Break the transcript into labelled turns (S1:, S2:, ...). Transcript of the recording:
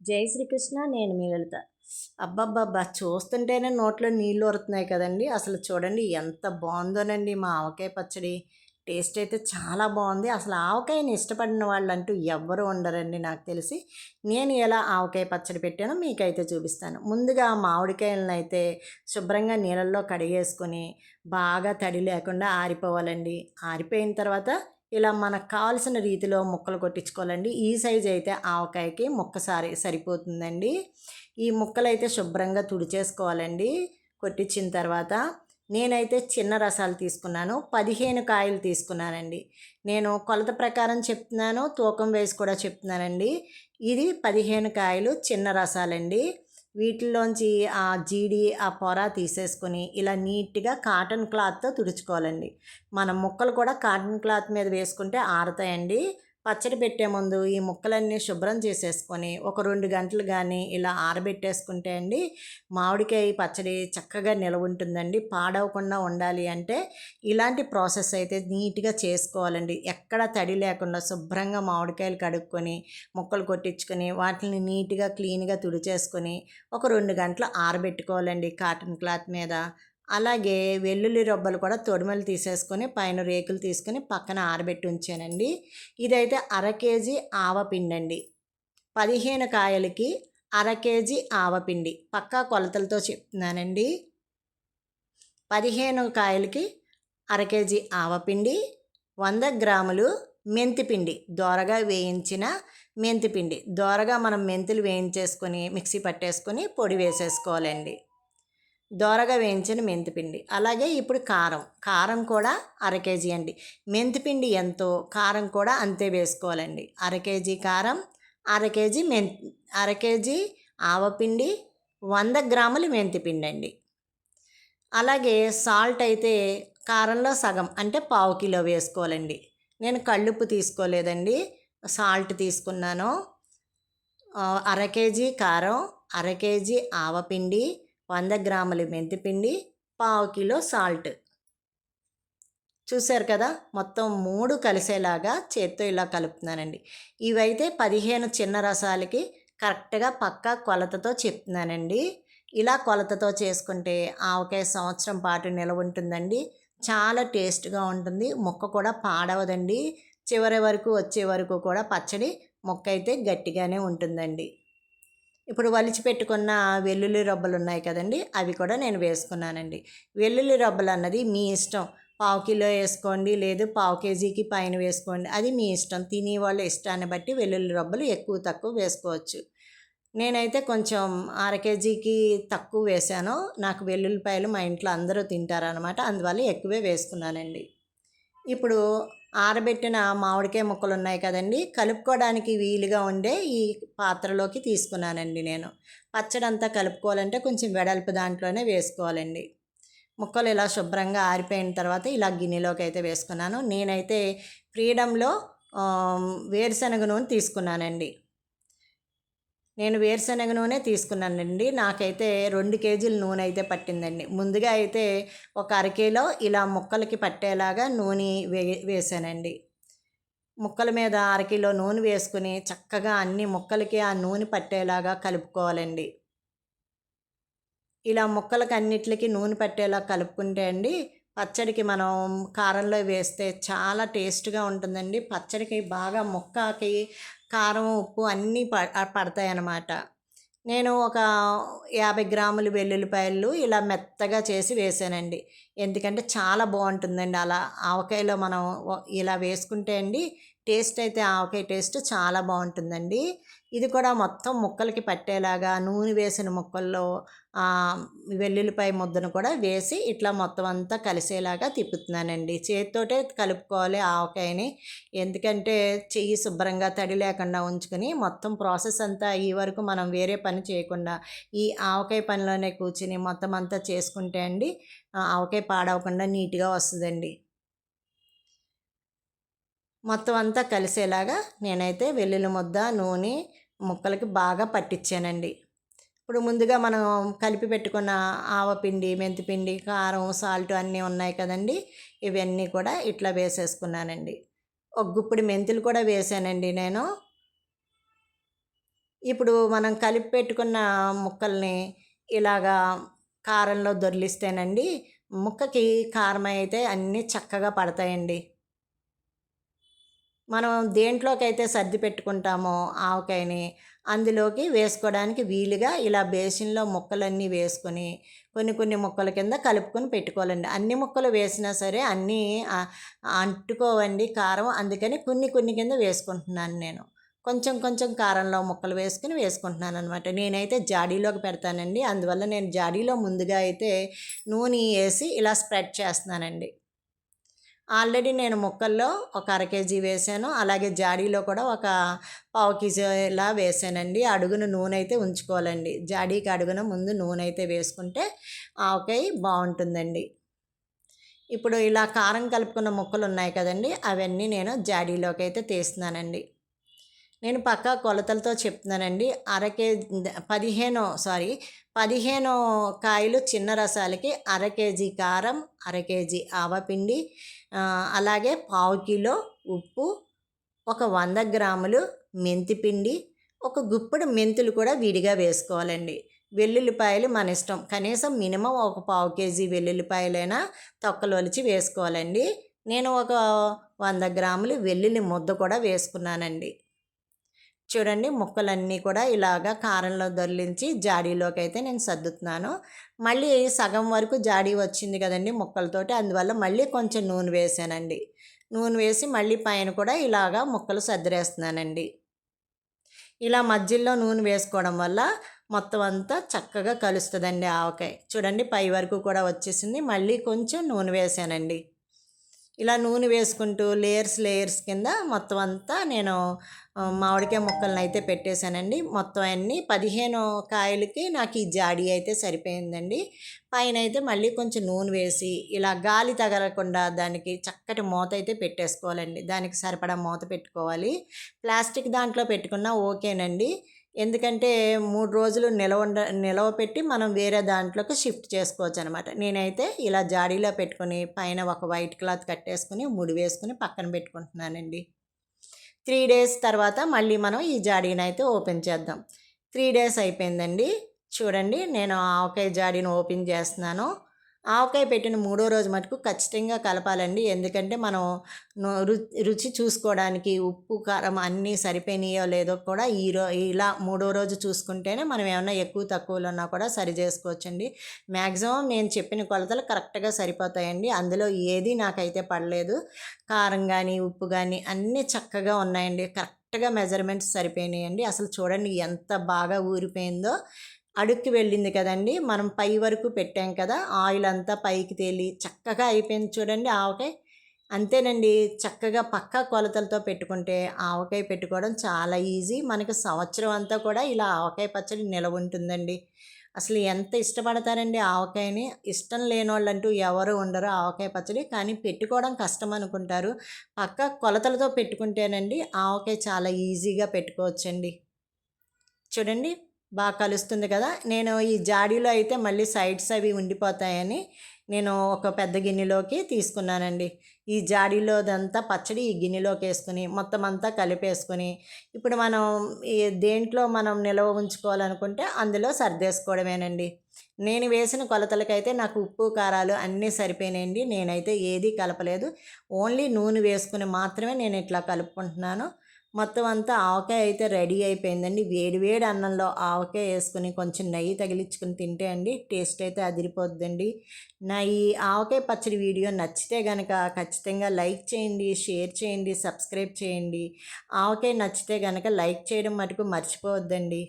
S1: జై శ్రీకృష్ణ నేను మీ లలిత. అబ్బబ్బబ్బా చూస్తుంటేనే నోట్లో నీళ్ళు ఊరుతున్నాయి కదండి. అసలు చూడండి ఎంత బాగుందోనండి మా ఆవకాయ పచ్చడి. టేస్ట్ అయితే చాలా బాగుంది. అసలు ఆవకాయని ఇష్టపడిన వాళ్ళు అంటూ ఎవ్వరు ఉండరండి నాకు తెలిసి. నేను ఎలా ఆవకాయ పచ్చడి పెట్టానో మీకైతే చూపిస్తాను. ముందుగా మామిడికాయలను అయితే శుభ్రంగా నీళ్ళల్లో కడిగేసుకొని బాగా తడి లేకుండా ఆరిపోవాలండి. ఆరిపోయిన తర్వాత ఇలా మనకు కావాల్సిన రీతిలో ముక్కలు కొట్టించుకోవాలండి. ఈ సైజ్ అయితే ఆవకాయకి ముక్క సారి సరిపోతుందండి. ఈ ముక్కలు అయితే శుభ్రంగా తుడిచేసుకోవాలండి. కొట్టించిన తర్వాత నేనైతే చిన్న రసాలు తీసుకున్నాను. పదిహేను కాయలు తీసుకున్నానండి. నేను కొలత ప్రకారం చెప్తున్నాను తూకం వేసి కూడా చెప్తున్నానండి. ఇది పదిహేను కాయలు చిన్న రసాలండి. వీటిలోంచి ఆ జీడి ఆ పొర తీసేసుకొని ఇలా నీట్గా కాటన్ క్లాత్తో తుడుచుకోవాలండి. మనం ముక్కలు కూడా కాటన్ క్లాత్ మీద వేసుకుంటే ఆరుతాయండి. పచ్చడి పెట్టే ముందు ఈ ముక్కలన్నీ శుభ్రం చేసేసుకొని ఒక రెండు గంటలు కానీ ఇలా ఆరబెట్టేసుకుంటే అండి మామిడికాయ పచ్చడి చక్కగా నిలవ ఉంటుందండి పాడవకుండా ఉండాలి అంటే ఇలాంటి ప్రాసెస్ అయితే నీట్గా చేసుకోవాలండి. ఎక్కడ తడి లేకుండా శుభ్రంగా మామిడికాయలు కడుక్కొని ముక్కలు కొట్టించుకొని వాటిని నీట్గా క్లీన్గా తుడిచేసుకొని ఒక రెండు గంటలు ఆరబెట్టుకోవాలండి. కాటన్ క్లాత్ మీద అలాగే వెల్లుల్లి రొబ్బలు కూడా తొడిమలు తీసేసుకొని పైన రేకులు తీసుకొని పక్కన ఆరబెట్టి ఉంచానండి. ఇదైతే అర కేజీ ఆవపిండి అండి పదిహేను కాయలకి అర కేజీ ఆవపిండి పక్కా కొలతలతో చెప్తున్నానండి. పదిహేను కాయలకి అర కేజీ ఆవపిండి వంద గ్రాములు మెంతిపిండి దోరగా వేయించిన మెంతిపిండి దోరగా మనం మెంతులు వేయించేసుకొని మిక్సీ పట్టేసుకొని పొడి వేసేసుకోవాలండి. దోరగా వేయించిన మెంతిపిండి. అలాగే ఇప్పుడు కారం. కారం కూడా అర కేజీ అండి. మెంతిపిండి ఎంతో కారం కూడా అంతే వేసుకోవాలండి. అర కేజీ కారం అర కేజీ మెం అర కేజీ ఆవపిండి వంద గ్రాములు మెంతిపిండి అండి అలాగే సాల్ట్ అయితే కారంలో సగం అంటే పావు కిలో వేసుకోవాలండి. నేను కళ్ళుప్పు తీసుకోలేదండి. సాల్ట్ తీసుకున్నాను. అర కేజీ కారం అర కేజీ ఆవపిండి వంద గ్రాముల మెంతిపిండి పావు కిలో సాల్ట్. చూశారు కదా? మొత్తం మూడు కలిసేలాగా చేత్తో ఇలా కలుపుతున్నానండి. ఇవైతే పదిహేను చిన్న రసాలకి కరెక్ట్గా పక్కా కొలతతో చెప్తున్నానండి. ఇలా కొలతతో చేసుకుంటే ఆవకాయ సంవత్సరం పాటు నిలవ ఉంటుందండి. చాలా టేస్ట్గా ఉంటుంది. మొక్క కూడా పాడవదండి. చివరి వరకు వచ్చే వరకు కూడా పచ్చడి మొక్క అయితే గట్టిగానే ఉంటుందండి. ఇప్పుడు వలిచి పెట్టుకున్న వెల్లుల్లి రబ్బలు ఉన్నాయి కదండి అవి కూడా నేను వేసుకున్నానండి. వెల్లుల్లి రబ్బలు అన్నది మీ ఇష్టం. పావు కిలో వేసుకోండి లేదు పావు కేజీకి పైన వేసుకోండి అది మీ ఇష్టం. తినే వాళ్ళ ఇష్టాన్ని బట్టి వెల్లుల్లి రబ్బలు ఎక్కువ తక్కువ వేసుకోవచ్చు. నేనైతే కొంచెం అర కేజీకి తక్కువ వేశాను నాకు వెల్లుల్లిపాయలు మా ఇంట్లో అందరూ తింటారనమాట అందువల్ల ఎక్కువే వేసుకున్నానండి. ఇప్పుడు ఆరబెట్టిన మామిడికాయ ముక్కలు ఉన్నాయి కదండి. కలుపుకోవడానికి వీలుగా ఉండే ఈ పాత్రలోకి తీసుకున్నానండి నేను. పచ్చడి అంతా కలుపుకోవాలంటే కొంచెం వెడల్పు దాంట్లోనే వేసుకోవాలండి. ముక్కలు ఇలా శుభ్రంగా ఆరిపోయిన తర్వాత ఇలా గిన్నెలోకి అయితే వేసుకున్నాను. నేనైతే ఫ్రీడంలో వేరుశనగ నూనె తీసుకున్నానండి. నేను వేరుశనగ నూనె తీసుకున్నానండి. నాకైతే రెండు కేజీల నూనె అయితే పట్టిందండి. ముందుగా అయితే ఒక అరకిలో ఇలా ముక్కలకి పట్టేలాగా నూనె వే వేసానండి. ముక్కల మీద అరకిలో నూనె వేసుకుని చక్కగా అన్ని ముక్కలకి ఆ నూనె పట్టేలాగా కలుపుకోవాలండి. ఇలా ముక్కలకి అన్నిటికి నూనె పట్టేలా కలుపుకుంటే అండి పచ్చడికి మనం కారంలో వేస్తే చాలా టేస్ట్గా ఉంటుందండి. పచ్చడికి బాగా ముక్కకి కారం ఉప్పు అన్నీ పడతాయి అన్నమాట నేను ఒక యాభై గ్రాములు వెల్లుల్లిపాయలు ఇలా మెత్తగా చేసి వేసానండి. ఎందుకంటే చాలా బాగుంటుందండి అలా. ఆవకాయలో మనం ఇలా వేసుకుంటే అండి టేస్ట్ అయితే ఆవకాయ టేస్ట్ చాలా బాగుంటుందండి. ఇది కూడా మొత్తం ముక్కలకి పట్టేలాగా నూనె వేసిన ముక్కల్లో వెల్లుల్లిపాయ ముద్దను కూడా వేసి ఇట్లా మొత్తం అంతా కలిసేలాగా తిప్పుతున్నానండి. చేతితోటే కలుపుకోవాలి ఆవకాయని. ఎందుకంటే చెయ్యి శుభ్రంగా తడి లేకుండా ఉంచుకొని మొత్తం ప్రాసెస్ అంతా ఈ వరకు మనం వేరే పని చేయకుండా ఈ ఆవకాయ పనిలోనే కూర్చుని మొత్తం అంతా చేసుకుంటే అండి ఆవకాయ పాడవకుండా నీట్గా వస్తుందండి. మొత్తం అంతా కలిసేలాగా నేనైతే వెల్లుల్లి ముద్ద నూనె ముక్కలకి బాగా పట్టించానండి ఇప్పుడు ముందుగా మనం కలిపి పెట్టుకున్న ఆవపిండి మెంతిపిండి కారం సాల్ట్ అన్నీ ఉన్నాయి కదండి. ఇవన్నీ కూడా ఇట్లా వేసేసుకున్నానండి. ఒక గుప్పుడు మెంతులు కూడా వేసానండి నేను. ఇప్పుడు మనం కలిపి పెట్టుకున్న ముక్కల్ని ఇలాగా కారంలో దొర్లిస్తేనండి ముక్కకి కారం అయితే అన్నీ చక్కగా పడతాయండి. మనం దేంట్లోకైతే సర్ది పెట్టుకుంటామో ఆవకాయని అందులోకి వేసుకోవడానికి వీలుగా ఇలా బేసిన్లో ముక్కలన్నీ వేసుకొని కొన్ని కొన్ని ముక్కల కింద కలుపుకొని పెట్టుకోవాలండి. అన్ని ముక్కలు వేసినా సరే అన్నీ అంటుకోవండి కారం. అందుకని కొన్ని కొన్ని కింద వేసుకుంటున్నాను నేను. కొంచెం కొంచెం కారంలో ముక్కలు వేసుకుని వేసుకుంటున్నాను అనమాట నేనైతే జాడీలోకి పెడతానండి. అందువల్ల నేను జాడీలో ముందుగా అయితే నూనె వేసి ఇలా స్ప్రెడ్ చేస్తున్నానండి. ఆల్రెడీ నేను ముక్కల్లో ఒక అర కేజీ వేసాను. అలాగే జాడీలో కూడా ఒక పావు కేజీ ఇలా వేసానండి. అడుగున నూనె అయితే ఉంచుకోవాలండి. జాడీకి అడుగున ముందు నూనె అయితే వేసుకుంటే ఆవకాయ బాగుంటుందండి. ఇప్పుడు ఇలా కారం కలుపుకున్న ముక్కలు ఉన్నాయి కదండి అవన్నీ నేను జాడీలోకి అయితే తీస్తున్నానండి. నేను పక్కా కొలతలతో చెప్తున్నానండి. అర కేజీ పదిహేను సారీ పదిహేను కాయలు చిన్న రసాలకి అర కేజీ కారం అర కేజీ ఆవపిండి అలాగే పావు కిలో ఉప్పు ఒక వంద గ్రాములు మెంతిపిండి ఒక గుప్పుడు మెంతులు కూడా విడిగా వేసుకోవాలండి. వెల్లుల్లిపాయలు మన ఇష్టం. కనీసం మినిమం ఒక పావు కేజీ వెల్లుల్లిపాయలైనా తొక్కలు ఒలిచి వేసుకోవాలండి. నేను ఒక వంద గ్రాములు వెల్లుల్లి ముద్ద కూడా వేసుకున్నానండి. చూడండి ముక్కలన్నీ కూడా ఇలాగా కారంలో దొరిలించి జాడీలోకి అయితే నేను సర్దుతున్నాను. మళ్ళీ సగం వరకు జాడీ వచ్చింది కదండి ముక్కలతోటి అందువల్ల మళ్ళీ కొంచెం నూనె వేసానండి. నూనె వేసి మళ్ళీ పైన కూడా ఇలాగా ముక్కలు సర్దిరేస్తున్నానండి ఇలా మధ్యలో నూనె వేసుకోవడం వల్ల మొత్తం అంతా చక్కగా కలుస్తుందండి ఆవకాయ. చూడండి పై వరకు కూడా వచ్చేసింది. మళ్ళీ కొంచెం నూనె వేసానండి. ఇలా నూనె వేసుకుంటూ లేయర్స్ లేయర్స్ కింద మొత్తం అంతా నేను మామిడికాయ ముక్కలను అయితే పెట్టేశానండి. మొత్తం అన్ని పదిహేను కాయలకి నాకు ఈ జాడీ అయితే సరిపోయిందండి. పైన అయితే మళ్ళీ కొంచెం నూనె వేసి ఇలా గాలి తగలకుండా దానికి చక్కటి మూత అయితే పెట్టేసుకోవాలండి. దానికి సరిపడా మూత పెట్టుకోవాలి. ప్లాస్టిక్ దాంట్లో పెట్టుకున్నా ఓకేనండి. ఎందుకంటే మూడు రోజులు నిలవ నిలవ పెట్టి మనం వేరే దాంట్లోకి షిఫ్ట్ చేసుకోవచ్చు అనమాట నేనైతే ఇలా జాడీలో పెట్టుకొని పైన ఒక వైట్ క్లాత్ కట్టేసుకుని ముడి వేసుకుని పక్కన పెట్టుకుంటున్నానండి. త్రీ డేస్ తర్వాత మళ్ళీ మనం ఈ జాడీని అయితే ఓపెన్ చేద్దాం. త్రీ డేస్ అయిపోయిందండి. చూడండి నేను ఆవకాయ జాడీని ఓపెన్ చేస్తున్నాను. ఆవకాయ పెట్టిన మూడో రోజు మటుకు ఖచ్చితంగా కలపాలండి. ఎందుకంటే మనం రుచి చూసుకోవడానికి ఉప్పు కారం అన్నీ సరిపోయినాయో లేదో కూడా ఈ రో ఇలా మూడో రోజు చూసుకుంటేనే మనం ఏమైనా ఎక్కువ తక్కువలో ఉన్నా కూడా సరి చేసుకోవచ్చండి. మ్యాక్సిమం నేను చెప్పిన కొలతలు కరెక్ట్గా సరిపోతాయండి. అందులో ఏది నాకైతే పడలేదు. కారం కానీ ఉప్పు కానీ అన్నీ చక్కగా ఉన్నాయండి. కరెక్ట్గా మెజర్మెంట్స్ సరిపోయినాయండి. అసలు చూడండి ఎంత బాగా ఊరిపోయిందో. అడుక్కి వెళ్ళింది కదండి. మనం పై వరకు పెట్టాం కదా ఆయిల్ అంతా పైకి తేలి చక్కగా అయిపోయింది చూడండి ఆవకాయ. అంతేనండి చక్కగా పక్క కొలతలతో పెట్టుకుంటే ఆవకాయ పెట్టుకోవడం చాలా ఈజీ. మనకు సంవత్సరం అంతా కూడా ఇలా ఆవకాయ పచ్చడి నిలవ ఉంటుందండి. అసలు ఎంత ఇష్టపడతారండి ఆవకాయని? ఇష్టం లేని వాళ్ళంటూ ఎవరు ఉండరు ఆవకాయ పచ్చడి కానీ పెట్టుకోవడం కష్టం అనుకుంటారు. పక్క కొలతలతో పెట్టుకుంటేనండి ఆవకాయ చాలా ఈజీగా పెట్టుకోవచ్చండి. చూడండి. బాగా కలుస్తుంది కదా. నేను ఈ జాడీలో అయితే మళ్ళీ సైడ్స్ అవి ఉండిపోతాయని నేను ఒక పెద్ద గిన్నెలోకి తీసుకున్నానండి. ఈ జాడీలోదంతా పచ్చడి ఈ గిన్నెలోకి వేసుకుని మొత్తం అంతా కలిపేసుకుని ఇప్పుడు మనం ఈ దేంట్లో మనం నిల్వ ఉంచుకోవాలనుకుంటే అందులో సర్దేసుకోవడమేనండి. నేను వేసిన కొలతలకైతే నాకు ఉప్పు కారాలు అన్నీ సరిపోయినాయండి. నేనైతే ఏదీ కలపలేదు. ఓన్లీ నూనె వేసుకుని మాత్రమే నేను ఇట్లా కలుపుకుంటున్నాను. మొత్తం అంతా ఆవకాయ అయితే రెడీ అయిపోయిందండి. వేడి వేడి అన్నంలో ఆవకాయ వేసుకుని కొంచెం నెయ్యి తగిలించుకుని తింటే అండి టేస్ట్ అయితే అదిరిపోద్దండి. నా ఈ ఆవకాయ పచ్చడి వీడియో నచ్చితే కనుక ఖచ్చితంగా లైక్ చేయండి షేర్ చేయండి సబ్స్క్రైబ్ చేయండి. ఆవకాయ నచ్చితే కనుక లైక్ చేయడం మటుకు మర్చిపోవద్దండి.